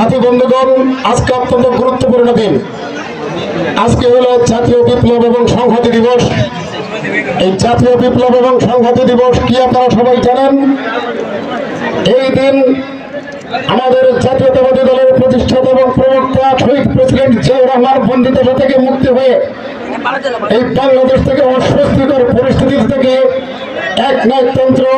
সাথী বন্ধুগণ, আজকে অত্যন্ত গুরুত্বপূর্ণ দিন। আজকে হলো জাতীয় বিপ্লব এবং সংহতি দিবস। এই জাতীয় বিপ্লব এবং সংহতি দিবস কি আপনারা সবাই জানেন? এই দিন আমাদের জাতীয়তাবাদী দলের প্রতিষ্ঠাতা এবং প্রবক্তা শহীদ প্রেসিডেন্ট জিয়াউর রহমান বন্দিদশা থেকে মুক্তি হয়ে এই বাংলাদেশ থেকে অস্বস্তিকর পরিস্থিতি থেকে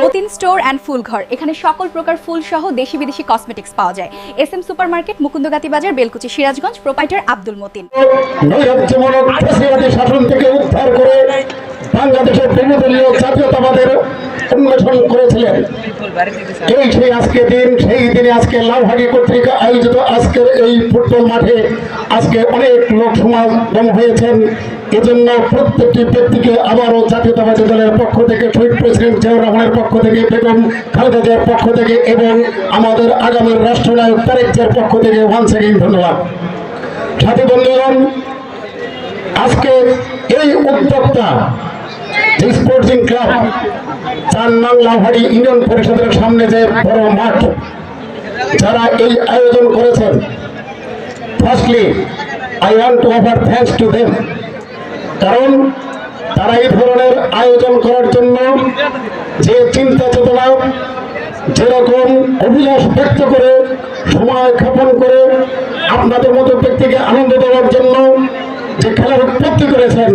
মতিন স্টোর অ্যান্ড ফুলঘর এখানে সকল প্রকার ফুল সহ দেশি বিদেশি কসমেটিক্স পাওয়া যায়। S M super market Mukundagati বাজার বেলকুচি সিরাজগঞ্জ প্রোপাইটার আব্দুল মতিন। শাসন থেকে উদ্ধার করে বাংলাদেশের বহুদলীয় জাতীয়তাবাদের উন্মেষণ করেছিলেন। এই সেই আজকে দিন, সেই দিনে আজকে লালহাটি কর্তৃক আয়োজিত আজকের এই ফুটবল মাঠে আজকে অনেক লোক সমাগম হয়েছেন। এজন্য প্রত্যেকটি ব্যক্তিকে আবারও জাতীয়তাবাদী দলের পক্ষ থেকে, শহীদ প্রেসিডেন্ট জিয়াউর রহমানের পক্ষ থেকে, বেগম খালেদা জিয়ার পক্ষ থেকে এবং আমাদের আগামীর রাষ্ট্রনায়ক তারেক জিয়ার পক্ষ থেকে ওয়ান সেকেন্ড ধন্যবাদ। সাথী বন্ধুগণ আজকে এই উদ্যোক্তা স্পোর্টিং ক্লাব, চার নং লাভারি ইউনিয়ন পরিষদের সামনে যে বড় মাঠ, যারা এই আয়োজন করেছেন firstly I want to offer thanks to them কারণ তারা এই ধরনের আয়োজন করার জন্য যে চিন্তা চেতনা, যেরকম অভিলাষ ব্যক্ত করে, সময় ক্ষেপণ করে আপনাদের মতো ব্যক্তিকে আনন্দ দেওয়ার জন্য যে খেলার উৎপত্তি করেছেন,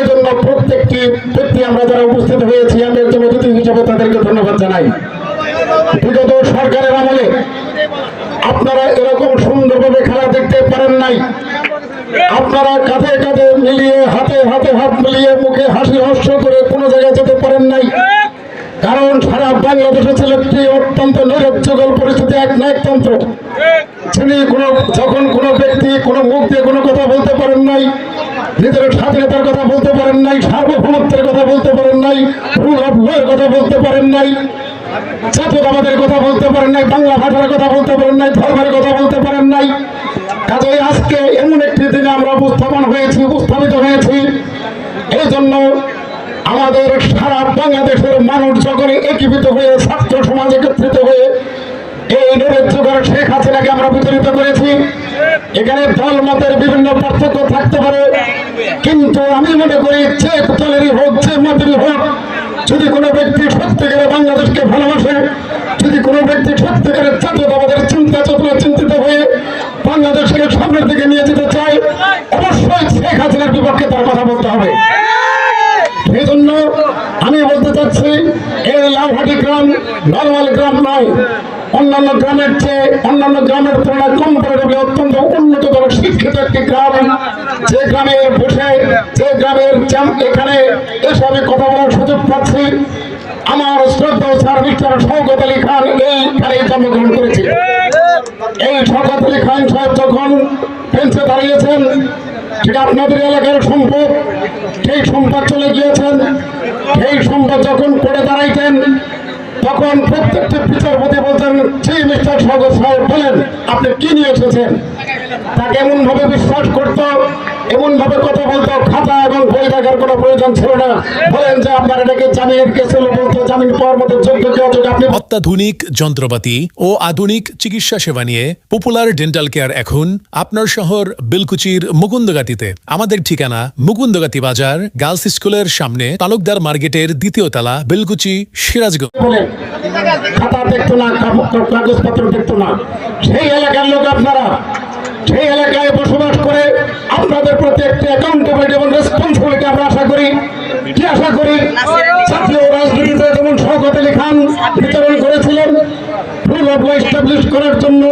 এজন্য প্রত্যেকটি ব্যক্তি আমরা যারা উপস্থিত হয়েছি, আমি একজন অতিথি হিসেবে তাদেরকে ধন্যবাদ জানাই। বিগত সরকারের আমলে আপনারা এরকম সুন্দরভাবে খেলা দেখতে পারেন নাই। আপনারা কাঁধে কাঁধে মিলিয়ে, হাতে হাতে হাত মিলিয়ে মুখে হাসি হস্য করে কোনো জায়গায় যেতে পারেন নাই। কারণ সারা বাংলাদেশে ছিল একটি অত্যন্ত নৈরাজ্যকল পরিস্থিতি, এক নায়কতন্ত্র তিনি কোনো যখন কোনো ব্যক্তি কোনো মুখ দিয়ে কোনো কথা বলতে নাই, নিজের স্বাধীনতার কথা বলতে পারেন নাই, সার্বভৌমত্বের কথা বলতে পারেন নাই রুল অফ লয়ের কথা বলতে পারেন নাই, জাতীয়তাবাদের কথা বলতে পারেন নাই, বাংলা ভাষার কথা বলতে পারেন নাই, ধর্মের কথা বলতে পারেন নাই। কাজে আজকে এমন একটি দিনে আমরা উপস্থাপন হয়েছি, উপস্থাপিত হয়েছি। এই জন্য আমাদের সারা বাংলাদেশের মানুষ যখন একীভূত হয়ে, ছাত্র সমাজ একত্রিত হয়ে, এই নৈরাজ্যকর শেখ হাসিনাকে আমরা বিতরিত করেছি। এখানে দল মতের বিভিন্ন পার্থক্য থাকতে পারে। কিন্তু আমি মনে করি যে দলেরই হোক, যে মতেরই হোক, যদি কোনো ব্যক্তি সত্যি সত্যিকারে বাংলাদেশকে ভালোবাসে, যদি কোনো ব্যক্তি সত্যিকারের জাতীয়তাবাদের চিন্তা চেতনা চিন্তিত হয়ে বাংলাদেশকে সামনের দিকে নিয়ে যেতে চায়, অবশ্যই শেখ হাসিনার বিপক্ষে তার কথা বলতে হবে। সেই জন্য আমি বলতে চাচ্ছি এই লাউহাটি গ্রাম নর্মাল গ্রাম নয়, অন্যান্য গ্রামের চেয়ে, অন্যান্য গ্রামের তুলনায় কম্পারেটিভলি অত্যন্ত উন্নততর শিক্ষিত একটি গ্রাম যে গ্রামে বসে যে গ্রামের চাম- এখানে এসে আমি বলার পাচ্ছি আমার শ্রদ্ধা স্যার মিস্টার শওকত আলী খান এইখানে জন্মগ্রহণ করেছে। এই শওকত আলী খান সাহেব যখন বেঞ্চে দাঁড়িয়েছেন সেটা আপনাদের এলাকার সম্পদ, সেই সম্পদ চলে গিয়েছেন। সেই সম্পদ যখন করে দাঁড়াইতেন, তখন প্রত্যেকটি বিচারপতি বলতেন, জি, মিস্টার স্বাগত সাহেব, বলেন, আপনি কি নিয়ে এসেছেন? তাকে এমন ভাবে বিশ্বাস করত এমন ভাবে কথা বলতো খাতা এবং বই দেখার কোনো প্রয়োজন ছিল না। বলেন যে আপনার এটাকে জামিনের কেস বলতো জামিন পাওয়ার মতো যোগ্য কেউ যদি আপনি অত্যাধুনিক যন্ত্রপাতি ও আধুনিক চিকিৎসা সেবা নিয়ে পপুলার ডেন্টাল কেয়ার এখন আপনার শহর বিলকুচির মুকুন্দগাতিতে। আমাদের ঠিকানা মুকুন্দগাতি বাজার গার্লস স্কুলের সামনে তালুকদার মার্কেটের দ্বিতীয় তলা বিলকুচি সিরাজগঞ্জ। খাতা দেখতো না কাগজপত্র দেখতো না। সেই এলাকার লোক আপনারা সেই এলাকায় বসবাস করে আপনাদের প্রতি একটি অ্যাকাউন্টেবিলিটি এবং রেসপন্সিবিলিটি আমরা আশা করি। কি আশা করি? জাতীয় রাজনীতিতে যেমন আলী খান বিতরণ করেছিলেন রুল অফ করার জন্য